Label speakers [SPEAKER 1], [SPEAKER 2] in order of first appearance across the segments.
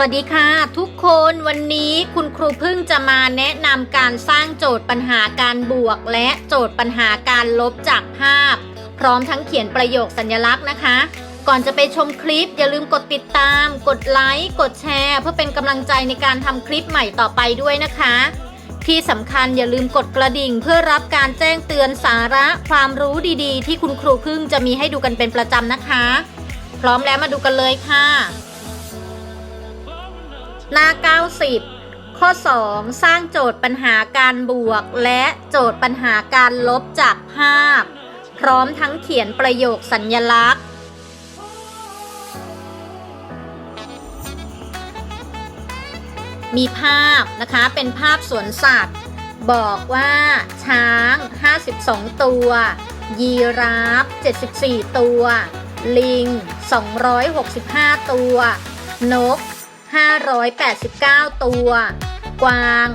[SPEAKER 1] วัสดีค่ะ ทุกคนวันนี้คุณครูพึ่งจะมาแนะนำการสร้างโจทย์ปัญหาการบวก และโจทย์ปัญหาการลบจากภาพ พร้อมทั้งเขียนประโยคสัญลักษณ์นะคะ ก่อนจะไปชมคลิป อย่าลืมกดติดตาม กดไลค์กดแชร์ เพื่อเป็นกำลังใจในการทำคลิปใหม่ต่อไปด้วยนะคะ ที่สำคัญอย่าลืมกดกระดิ่ง เพื่อรับการแจ้งเตือนสาระความรู้ดีๆ ที่คุณครูพึ่งจะมีให้ดูกันเป็นประจำนะคะ พร้อมแล้วมาดูกันเลยค่ะ หน้า 90 ข้อ 2 สร้างโจทย์ปัญหาการบวก และโจทย์ปัญหาการลบจากภาพ พร้อมทั้งเขียนประโยคสัญญลักษณ์มีภาพนะคะเป็นภาพสวนสัตว์ บอกว่าช้าง 52 ตัว ยีราฟ 74 ตัว ลิง 265 ตัว นก 589 ตัว กวาง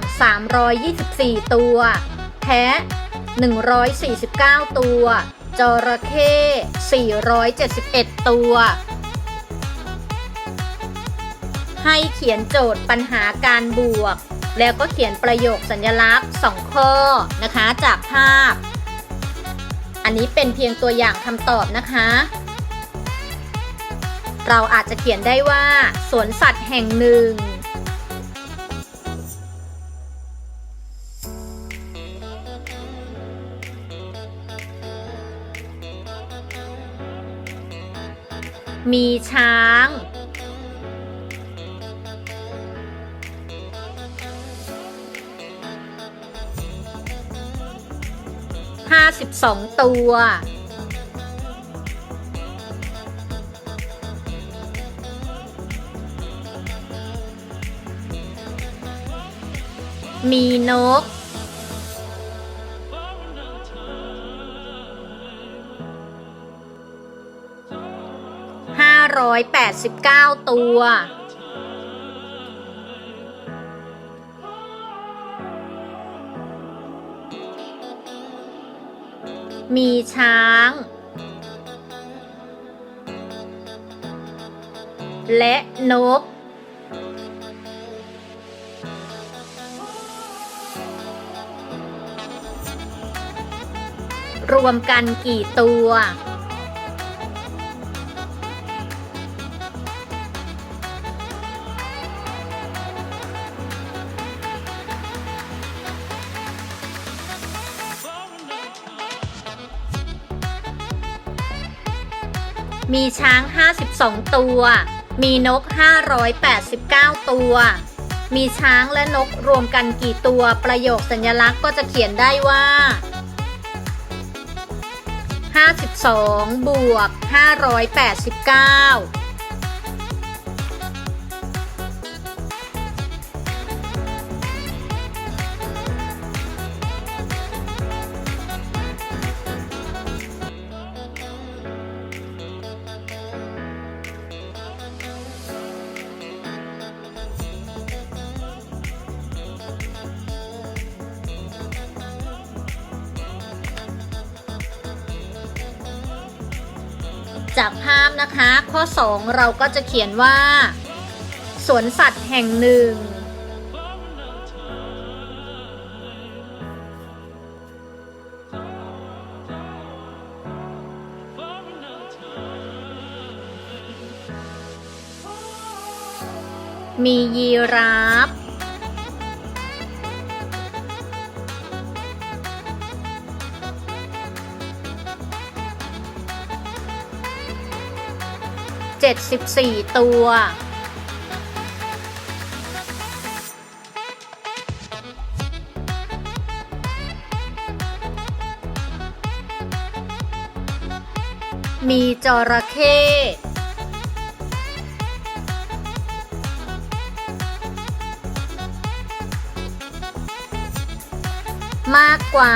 [SPEAKER 1] 324 ตัว แพะ 149 ตัว จระเข้ 471 ตัว ให้เขียนโจทย์ปัญหาการบวก แล้วก็เขียนประโยคสัญลักษณ์ 2 ข้อนะคะจากภาพ อันนี้เป็นเพียงตัวอย่างคำตอบนะคะ เราอาจจะเขียนได้ว่าสวนสัตว์แห่งหนึ่ง มีช้าง ห้าสิบสองตัว มีนก ห้าร้อยแปดสิบเก้าตัว มีช้าง และนก รวมกันกี่ตัว มีช้าง 52 ตัว มีนก 589 ตัว มีช้างและนกรวมกันกี่ตัว ประโยคสัญลักษณ์ก็จะเขียนได้ว่า 52 บวก 589 จากภาพนะคะ ข้อ 2 เราก็จะเขียนว่า สวนสัตว์แห่งหนึ่ง มียีราฟ 74 ตัว มีจระเข้มากกว่า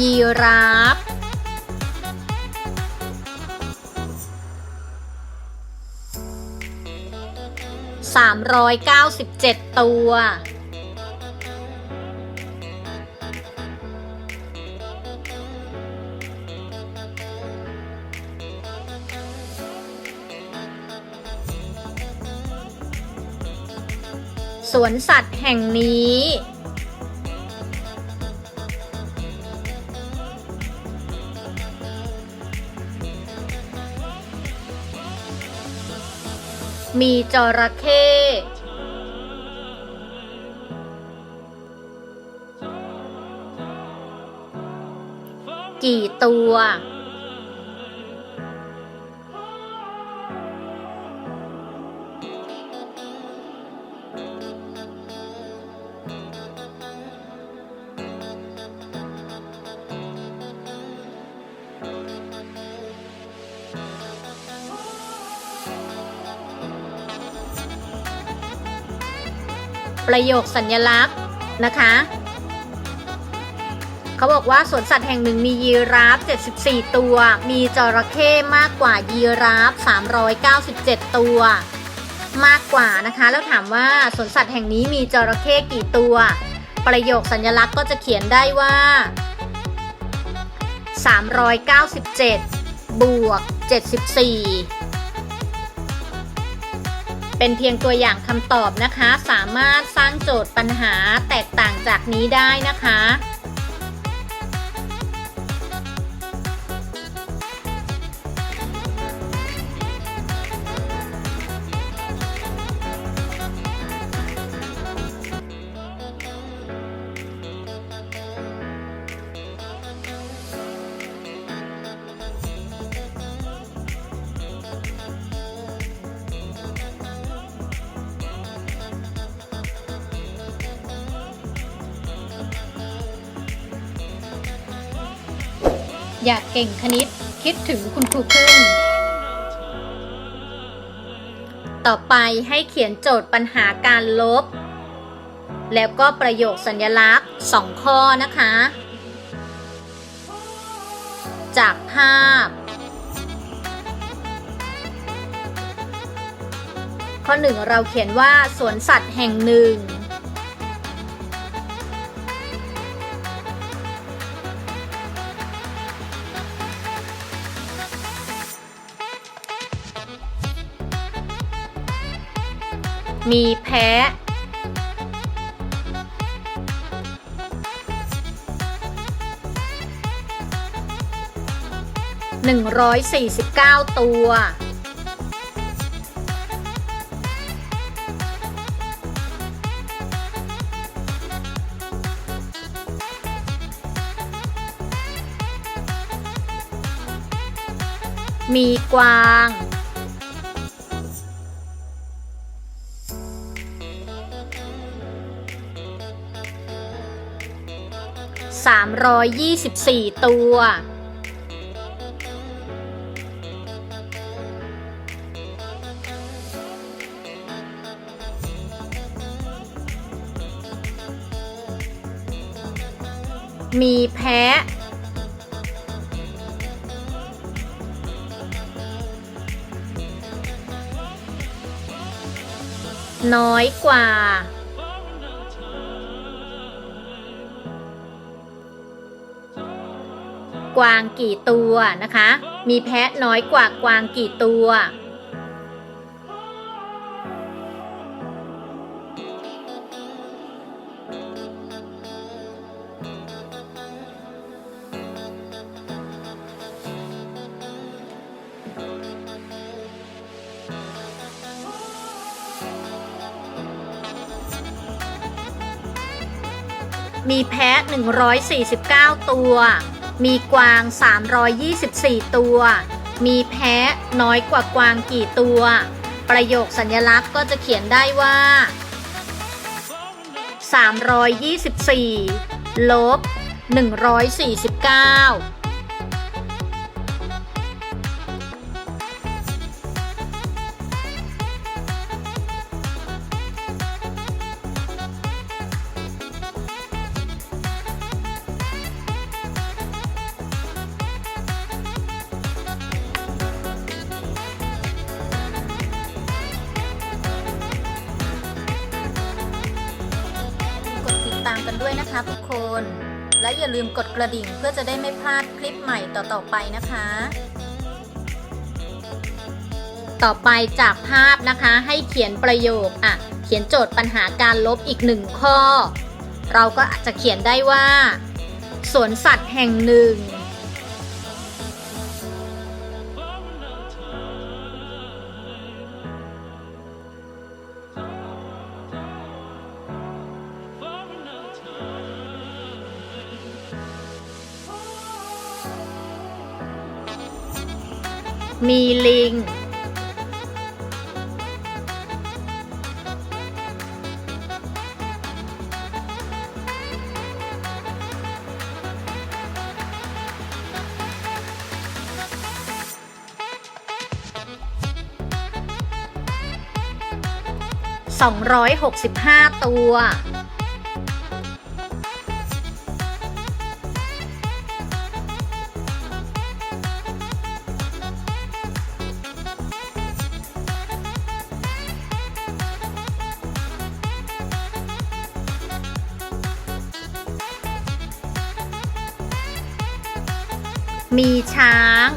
[SPEAKER 1] ยีราฟ สามร้อยเก้าสิบเจ็ดตัว สวนสัตว์แห่งนี้ มีจระเข้กี่ตัว ประโยคสัญลักษณ์นะคะ เขาบอกว่าสวนสัตว์แห่งหนึ่งมียีราฟ 74 ตัว มีจระเข้มากกว่ายีราฟ 397 ตัว มากกว่านะคะ แล้วถามว่าสวนสัตว์แห่งนี้มีจระเข้กี่ตัว ประโยคสัญลักษณ์ก็จะเขียนได้ว่า 397 บวก 74 เป็นเพียงตัวอย่างคำตอบนะคะ สามารถสร้างโจทย์ปัญหาแตกต่างจากนี้ได้นะคะ อยากเก่งคณิต คิดถึงคุณครูพึ่ง ต่อไปให้เขียนโจทย์ปัญหาการลบ แล้วก็ประโยคสัญลักษณ์ 2 ข้อนะคะ จากภาพ ข้อ 1 เราเขียนว่าสวนสัตว์แห่งหนึ่ง มีแพะ หนึ่งร้อยสี่สิบเก้าตัวมีกวาง 324 ตัว มีแพะ น้อยกว่า กวางกี่ตัวนะคะ มีแพะน้อยกว่ากวางกี่ตัว มีแพะ 149 ตัว มีกวาง 324 ตัว มีแพะน้อยกว่ากวางกี่ตัว ประโยคสัญลักษณ์ก็จะเขียนได้ว่า 324 ลบ 149 นะคะทุกคน และอย่าลืมกดกระดิ่งเพื่อจะได้ไม่พลาดคลิปใหม่ต่อๆไปนะคะ ต่อไปจากภาพนะคะให้เขียนประโยคอะเขียนโจทย์ปัญหาการลบอีกหนึ่งข้อ เราก็อาจจะเขียนได้ว่า สวนสัตว์แห่งหนึ่ง มีลิง 265 ตัว มีช้าง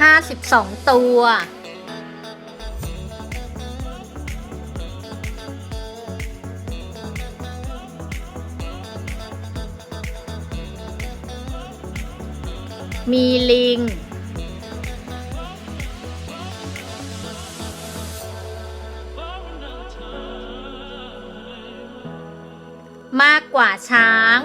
[SPEAKER 1] ห้าสิบสองตัว มีลิง มากกว่าช้าง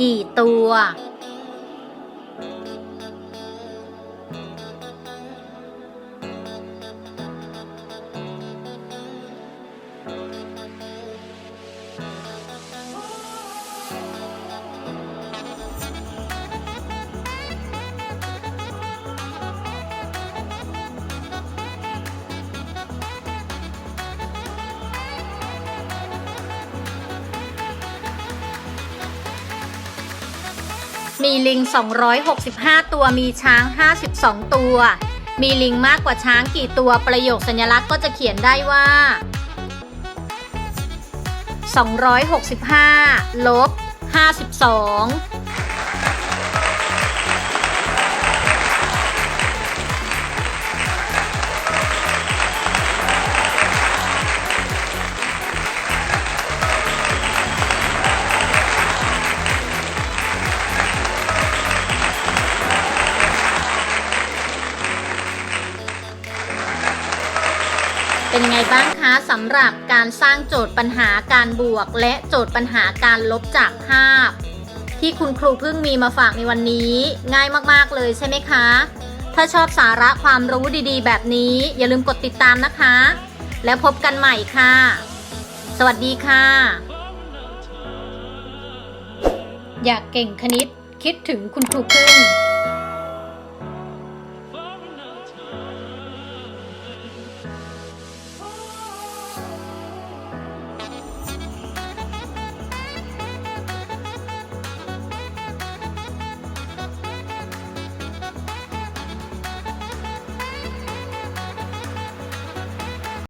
[SPEAKER 1] กี่ตัว มีลิง 265 ตัว มีช้าง 52 ตัว มีลิงมากกว่าช้างกี่ตัว ประโยคสัญลักษณ์ก็จะเขียนได้ว่า 265 ลบ 52 เป็นไงบ้างคะสำหรับการสร้างโจทย์ปัญหาการบวก และโจทย์ปัญหาการลบจากภาพ ที่คุณครูเพิ่งมีมาฝากในวันนี้ ง่ายมากๆเลยใช่ไหมคะ ถ้าชอบสาระความรู้ดีๆ แบบนี้ อย่าลืมกดติดตามนะคะ แล้วพบกันใหม่ค่ะ สวัสดีค่ะ อยากเก่งคณิตคิดถึงคุณครูพึ่ง